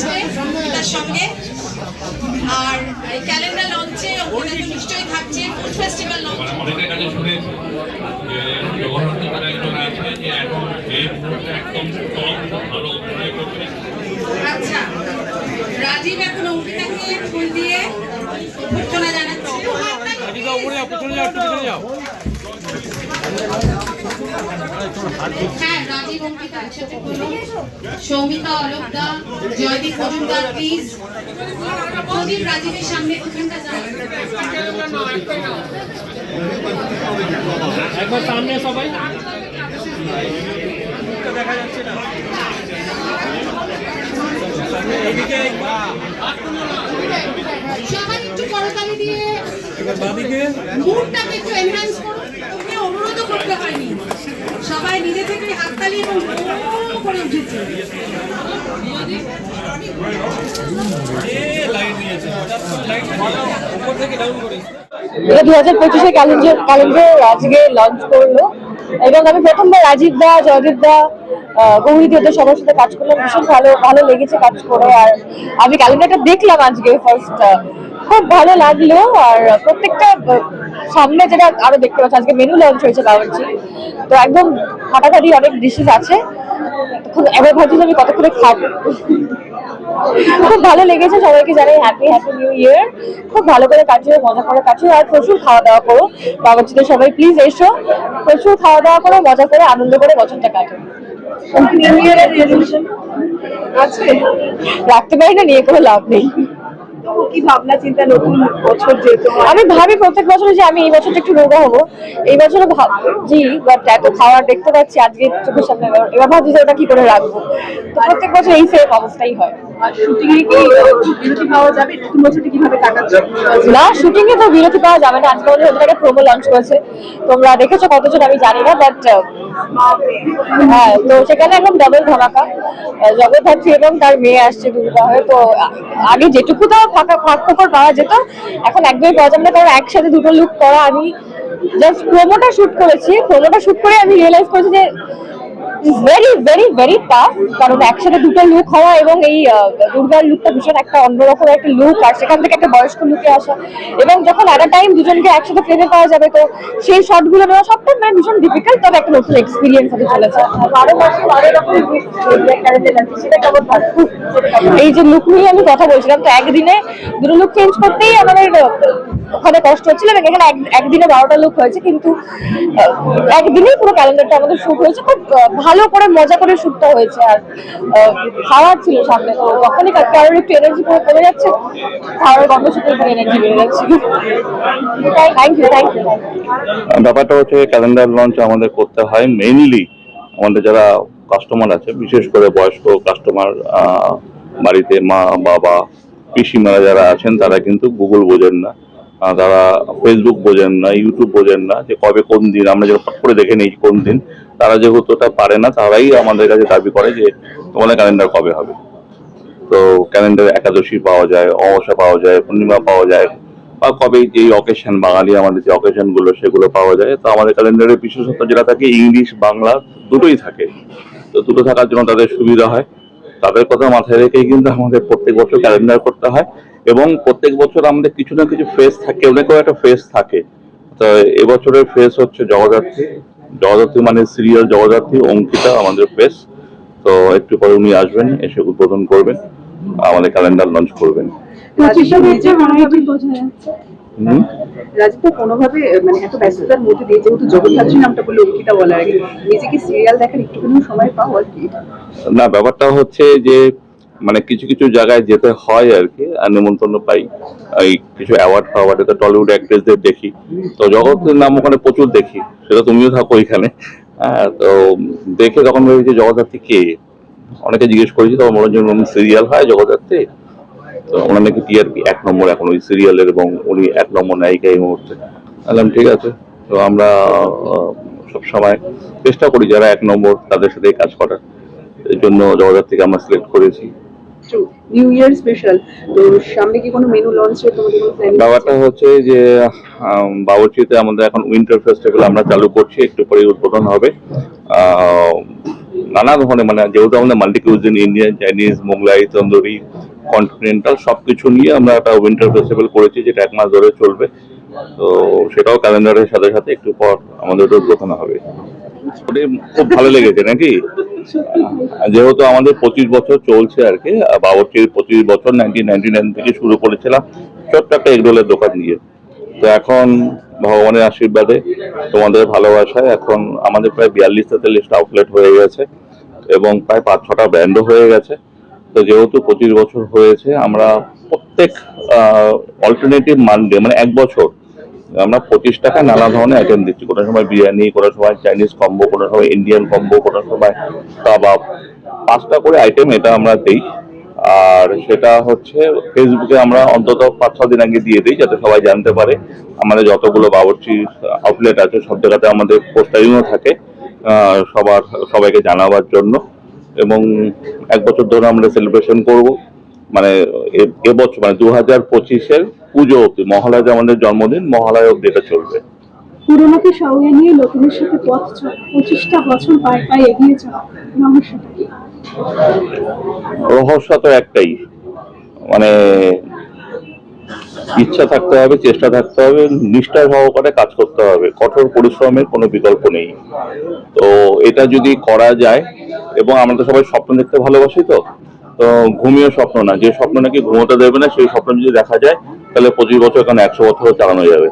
আজকে তার সঙ্গে। আর এই ক্যালেন্ডার লঞ্চে ওখানে নিশ্চয়ই থাকছে ফুড ফেস্টিভ্যাল লঞ্চ অনেকের কাছে শুনেছি যে জগন্নাথ একজন আছে যে এখন এই মুহূর্তে একদম টপ ভালো অভিনয় করছে। আচ্ছা রাজীব এখন অঙ্কিতাকে ফুল দিয়ে অভ্যর্থনা জানাচ্ছে। হ্যাঁ রাজীব অঙ্কিতা একসাথে বলো সৌমিতা অলোকদা জয়দীপ মজুমদার প্লিজ প্রদীপ রাজীবের সামনে ওখানটা যান। একবার সামনে সবাই। সবাই একটু করতালি দিয়ে মুডটাকে একটু এনহ্যান্স সবাই নিজে থেকে এবং করে উঠেছে। পঁচিশে আজকে লঞ্চ করল। এবং আমি প্রথমবার রাজীব দা দা কাজ ভীষণ ভালো ভালো লেগেছে কাজ করে। আর আমি ক্যালেন্ডারটা দেখলাম আজকে ফার্স্ট খুব ভালো লাগল আর প্রত্যেকটা সামনে যেটা আরও দেখতে পাচ্ছি আজকে মেনু লঞ্চ হয়েছে বাবরচি তো একদম ফাটাফাটি অনেক ডিশেস আছে। খুব এবার ভাবছি আমি কতক্ষণে খাব। খুব ভালো লেগেছে সবাইকে জানাই হ্যাপি হ্যাপি নিউ ইয়ার খুব ভালো করে কাটিয়ে মজা করে কাটিয়ে আর প্রচুর খাওয়া দাওয়া করো। বাবাজিদের সবাই প্লিজ এসো। প্রচুর খাওয়া দাওয়া করো মজা করে আনন্দ করে বছরটা কাটো। নিউ ইয়ারের রেজলিউশন আছে রাখতে পারি না নিয়ে কোনো লাভ নেই। কি ভাবনা, চিন্তা, নতুন বছর যেহেতু আমি ভাবি প্রত্যেক বছরে যে আমি এই বছরটা একটু রোগা হব। এই বছরও ভাবছি বাট এত খাওয়ার দেখতে পাচ্ছি, আজকে চোখের সামনে এবার ভাবছি যে ওটা কি করে রাখব। তো প্রত্যেক বছর এই সেম অবস্থাই হয়। না তো বিরতি পাওয়া যাবে না। প্রোমো লঞ্চ করেছে। তোমরা দেখেছ কতজন আমি জানি না বাট হ্যাঁ তো সেখানে একদম ডাবল ধামাকা। জগদ্ধাত্রী এবং তার মেয়ে আসছে দুর্গা। হয়ে তো আগে যেটুকু তো ফাঁকা পাওয়া যেত, এখন একদমই পাওয়া যাবে না একসাথে দুটো লুক করা আমি জাস্ট প্রোমোটা শুট করেছি। প্রোমোটা শুট করে আমি রিয়েলাইজ করেছি যে ভেরি ভেরি ভেরি টাফ কারণ একসাথে দুটো লুক হওয়া এবং এই দুর্গার লুকটা ভীষণ একটা অন্যরকম একটা লুক আর সেখান থেকে একটা বয়স্ক লুকে আসা। এবং যখন অ্যাট টাইম দুজনকে একসাথে ফ্রেমে পাওয়া যাবে তো সেই শটগুলো নেওয়া সবটা মানে ভীষণ ডিফিকাল্ট তবে একটা নতুন এক্সপিরিয়েন্স হতে চলেছে। এই যে লুক নিয়ে আমি কথা বলছিলাম তো একদিনে দুটো লুক চেঞ্জ করতেই আমাদের ওখানে কষ্ট হচ্ছিল এবং এখানে একদিনে বারোটা লোক হয়েছে, কিন্তু একদিনেই পুরো ক্যালেন্ডারটা আমাদের শুট হয়েছে। খুব ভালো করে, মজা করে শুটটা হয়েছে আর খাওয়ার ছিল সামনে তো তখনই কারোর একটু এনার্জি পুরো কমে যাচ্ছে। খাওয়ার গন্ধ শুকে উপরে এনার্জি বেড়ে যাচ্ছে। থ্যাংক ইউ থ্যাংক ইউ ব্যাপারটা হচ্ছে ক্যালেন্ডার লঞ্চ আমাদের করতে হয় মেইনলি আমাদের যারা কাস্টমার আছে, বিশেষ করে বয়স্ক কাস্টমার বাড়িতে মা, বাবা, পিসিমারা যারা আছেন, তারা কিন্তু গুগল বোঝেন না। তারা ফেসবুক বোঝেন না ইউটিউব বোঝেন না যে কবে কোন দিন, আমরা যেটা ফট করে দেখে নিই কোন দিন, তারা যেহেতু ওটা পারে না, তারাই আমাদের কাছে দাবি করে যে তোমাদের ক্যালেন্ডার কবে হবে। তো ক্যালেন্ডার একাদশী পাওয়া যায়, অমাবস্যা পাওয়া যায়, পূর্ণিমা পাওয়া যায়, বা কবে যেই অকেশন বাঙালি আমাদের যে অকেশনগুলো, সেগুলো পাওয়া যায়, তো আমাদের ক্যালেন্ডারের বিশেষত্ব যেটা থাকে ইংলিশ বাংলা দুটোই থাকে। তো দুটো থাকার জন্য তাদের সুবিধা হয়। তাদের কথা মাথায় রেখেই কিন্তু আমাদের প্রত্যেক বছর ক্যালেন্ডার করতে হয়। এবং প্রত্যেক বছর আমাদের কিছু না কিছু ফেস থাকে অনেকেও একটা ফেস থাকে। তো এবছরের ফেস হচ্ছে জগদ্ধাত্রী। জগদ্ধাত্রী মানে সিরিয়াল জগদ্ধাত্রী অঙ্কিতা আমাদের ফেস তো একটু পরে উনি আসবেন এসে উদ্বোধন করবেন আমাদের ক্যালেন্ডার লঞ্চ করবেন? রাজীব কোনোভাবে মানে এত ব্যস্ততার মধ্যে দিয়ে যেহেতু জগদ্ধাত্রী নামটা বলে অঙ্কিতা বলার আগে নিজেকে সিরিয়াল দেখার একটুখানি সময় পাও আর কি? না ব্যাপারটা হচ্ছে যে মানে কিছু কিছু জায়গায় যেতে হয় আর কি নিমন্ত্রণ পাই। এই কিছু অ্যাওয়ার্ড ফাওয়ার্ডে তো টলিউড অ্যাক্ট্রেসদের দেখি। তো জগতের নাম ওখানে প্রচুর দেখি, সেটা তুমিও থাকো ওইখানে হ্যাঁ তো দেখে তখন ভেবেছি জগদ্ধাত্রী কে? অনেকে জিজ্ঞেস করেছি, তখন মনে হচ্ছে সিরিয়াল হয় জগদ্ধাত্রী? তো ওনার নাকি টিআরপি এক নম্বর এখন ওই সিরিয়ালের এবং উনি এক নম্বর নায়িকা এই মুহূর্তে। বললাম, ঠিক আছে। তো আমরা সব সময় চেষ্টা করি যারা এক নম্বর তাদের সাথে কাজ করার। এই জন্য জগদ্ধাত্রীকে আমরা সিলেক্ট করেছি। নিউ ইয়ার স্পেশাল তো সামনে কি কোনো মেনু লঞ্চ হয়ে তোমাদের কোনো প্ল্যানিং ব্যাপারটা হচ্ছে যে বাবুর্চিতে আমাদের এখন উইন্টার ফেস্টিভ্যাল আমরা চালু করছি একটু পরে উদ্বোধন হবে। নানা ধরনের মানে যেহেতু আমাদের multi cuisine Indian Chinese Mughlai tandoori continental সবকিছু নিয়ে আমরা একটা উইন্টার ফেস্টিভ্যাল করেছি যেটা এক মাস ধরে চলবে। তো সেটাও ক্যালেন্ডারের সাথে সাথে একটু পর আমাদের ওটা উদ্বোধন হবে। খুব ভালো লেগেছে নাকি? যেহেতু আমাদের পঁচিশ বছর চলছে আর কি বাবরচির পঁচিশ বছর নাইনটিন নাইনটি নাইন থেকে শুরু করেছিলাম, ছোট্ট একটা এগরোলের দোকান দিয়ে। তো এখন ভগবানের আশীর্বাদে তোমাদের ভালোবাসায় এখন আমাদের প্রায় বিয়াল্লিশ তেতাল্লিশটা আউটলেট হয়ে গেছে এবং প্রায় পাঁচ ছটা ব্র্যান্ডও হয়ে গেছে। তো যেহেতু পঁচিশ বছর হয়েছে, আমরা প্রত্যেক অল্টারনেটিভ মানডে মানে এক বছর আমরা পঁচিশ টাকা নানা ধরনের আইটেম দিচ্ছি। কোনো সময় বিরিয়ানি কোনো সময় চাইনিজ কম্বো কোনো সময় ইন্ডিয়ান কম্বো কোনো সময় কাবাব পাঁচটা করে আইটেম এটা আমরা দিই। আর সেটা হচ্ছে ফেসবুকে আমরা অন্তত পাঁচ ছ দিন আগে দিয়ে দিই, যাতে সবাই জানতে পারে। আমাদের যতগুলো বাবরচি আউটলেট আছে, সব জায়গাতে আমাদের পোস্টারিংও থাকে সবার, সবাইকে জানাবার জন্য। এবং এক বছর ধরে আমরা সেলিব্রেশন করব। মানে এবছর মানে দু হাজার পঁচিশের পুজো অব্দি মহালয়া আমাদের জন্মদিন মহালয়া অব্দি এটা চলবে। পুরোনোকে সঙ্গে নিয়ে নতুনের সাথে পথ চলা পঁচিশটা বছর পায়ে পায়ে এগিয়ে চলা রহস্যটা রহস্য তো একটাই। মানে ইচ্ছা থাকতে হবে চেষ্টা থাকতে হবে নিষ্ঠা সহকারে কাজ করতে হবে। কঠোর পরিশ্রমের কোনো বিকল্প নেই। তো এটা যদি করা যায় এবং আমরা তো সবাই স্বপ্ন দেখতে ভালোবাসি তো তো ঘুমিয়ে স্বপ্ন না। যে স্বপ্ন নাকি ঘুমোতে দেবে না সেই স্বপ্ন যদি দেখা যায় তাহলে পঁচিশ বছর এখানে একশো বছর চালানো যাবে।